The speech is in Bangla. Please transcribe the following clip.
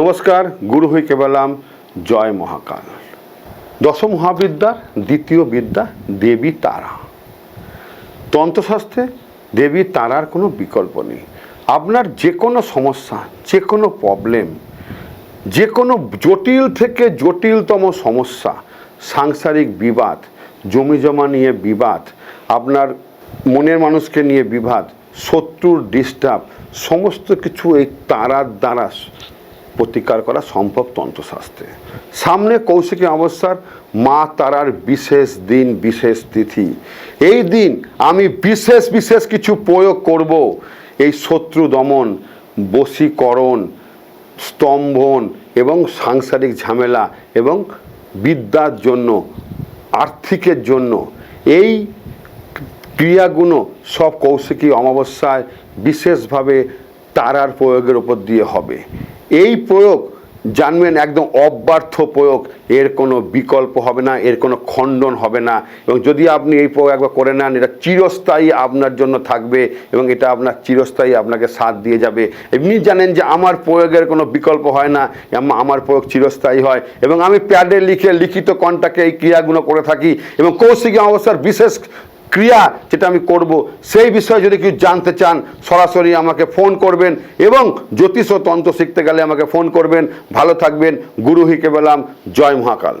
নমস্কার, গুরু হই কেবলাম, জয় মহাকাল। দশম মহাবিদ্যার দ্বিতীয় বিদ্যা, দেবী তারা। তন্ত্রশাস্ত্রে দেবী তারার কোনো বিকল্প নেই। আপনার যে কোনো সমস্যা যে কোনো প্রবলেম যে কোনো জটিল থেকে জটিলতম সমস্যা, সাংসারিক বিবাদ জমি জমা নিয়ে বিবাদ, আপনার মনের মানুষকে নিয়ে বিবাদ, শত্রুর ডিস্টার্ব সমস্ত কিছু এই তারার দ্বারা প্রতিকার করা সম্ভব তন্ত্রশাস্ত্রে। সামনে কৌশিকী অবস্থার মা তারার বিশেষ দিন, বিশেষ তিথি। এই দিন আমি বিশেষ বিশেষ কিছু প্রয়োগ করব। এই শত্রু দমন, বশীকরণ, স্তম্ভন এবং সাংসারিক ঝামেলা এবং বিদ্যার জন্য, আর্থিকের জন্য এই ক্রিয়াগুলো সব কৌশিকী অমাবস্যায় বিশেষভাবে তারার প্রয়োগের উপর দিয়ে হবে। এই প্রয়োগ জানবেন একদম অব্যর্থ প্রয়োগ। এর কোনো বিকল্প হবে না, এর কোনো খণ্ডন হবে না। এবং যদি আপনি এই প্রয়োগ একবার করে নেন, এটা চিরস্থায়ী আপনার জন্য থাকবে এবং এটা আপনার চিরস্থায়ী আপনাকে সাথ দিয়ে যাবে। এমনি জানেন যে আমার প্রয়োগের কোনো বিকল্প হয় না আমার প্রয়োগ চিরস্থায়ী হয়। এবং আমি প্যাডে লিখে লিখিত কণ্টাকে এই ক্রিয়াগুলো করে থাকি এবং কৌশিকী অবস্থার বিশেষ ক্রিয়া যেটা আমি করব, সেই বিষয়ে যদি কিছু জানতে চান, সরাসরি আমাকে ফোন করবেন এবং জ্যোতিষ ও তন্ত্র শিখতে গেলে আমাকে ফোন করবেন। ভালো থাকবেন। গুরু হিকে বেলাম জয় মহাকাল।